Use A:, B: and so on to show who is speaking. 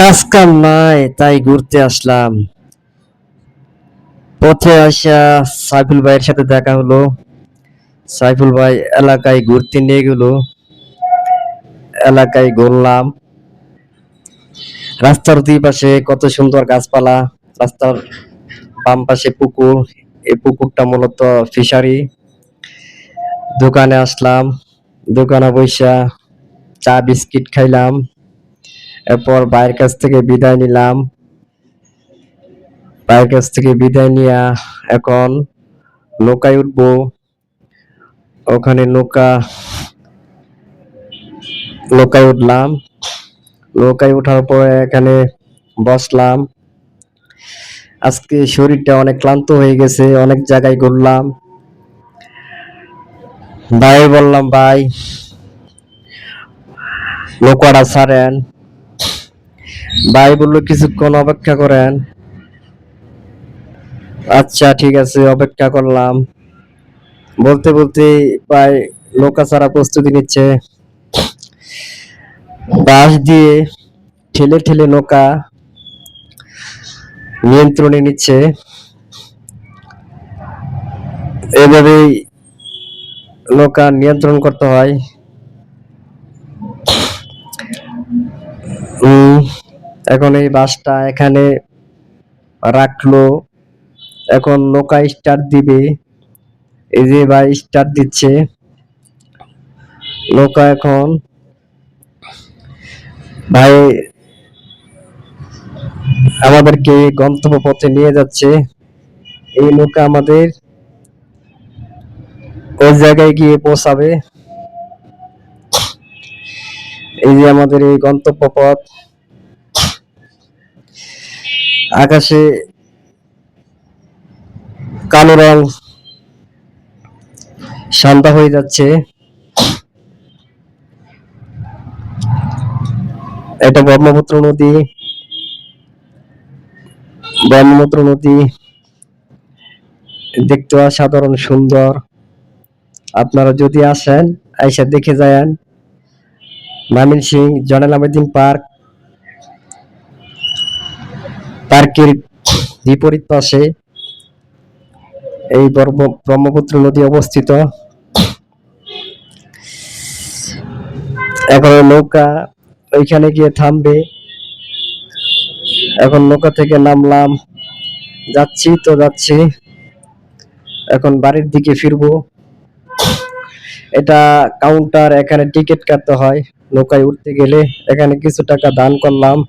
A: কাজ কাম নাই, তাই ঘুরতে আসলাম। পথে আসা সাইফুল ভাইয়ের সাথে দেখা হলো। সাইফুল ভাই এলাকায় ঘুরতে নিয়ে গেল। এলাকায় ঘুরলাম। রাস্তার দুই পাশে কত সুন্দর গাছপালা, রাস্তার বাম পাশে পুকুর, এই পুকুরটা মূলত ফিশারি। দোকানে আসলাম, দোকানে বৈশা চা, বিস্কিট খাইলাম। এরপর ভাইয়ের কাছ থেকে বিদায় নিলাম। ভাইয়ের কাছ থেকে বিদায় নিয়া এখন নৌকায় উঠবো। ওখানে নৌকা, নৌকায় উঠলাম। নৌকায় ওঠার পরে এখানে বসলাম। আজকে শরীরটা অনেক ক্লান্ত হয়ে গেছে, অনেক জায়গায় ঘুরলাম। ভাই বললাম, ভাই, নৌকাটা ছাড়েন। ভাই বলল কিছুক্ষণ অপেক্ষা করেন। আচ্ছা ঠিক আছে, অপেক্ষা করলাম। বলতে বলতে ভাই নৌকা ছাড়া প্রস্তুতি নিচ্ছে। বাঁশ দিয়ে ঠেলে ঠেলে নৌকা নিয়ন্ত্রণে নিচ্ছে। এভাবেই নৌকা নিয়ন্ত্রণ করতে হয়। এখন এই বাসটা এখানে রাখল। এখন নৌকা স্টার্ট দিবে। এই যে ভাই স্টার্ট দিচ্ছে। নৌকা এখন। ভাই আমাদেরকে গন্তব্য পথে নিয়ে যাচ্ছে। এই নৌকা আমাদের ওই জায়গায় গিয়ে পৌঁছাবে। এই যে আমাদের এই গন্তব্য পথ আকাশে কালো রং সন্ধ্যা হয়ে যাচ্ছে। এটা ব্রহ্মপুত্র নদী। ব্রহ্মপুত্র নদী দেখতে অসাধারণ সুন্দর। আপনারা যদি আসেন, আইসা দেখে যায়েন মামিন সিং জনাল আবেদিন পার্ক। পার্কের বিপরীত পাশে এই ব্রহ্ম- ব্রহ্মপুত্র নদী অবস্থিত। এখন নৌকা ওইখানে গিয়ে থামবে। এখন নৌকা থেকে নামলাম। যাচ্ছি তো যাচ্ছি। এখন বাড়ির দিকে ফিরবো। এটা কাউন্টার এখানে টিকিট কাটতে হয়। নৌকায় উঠতে গেলে এখানে কিছু টাকা দান করলাম।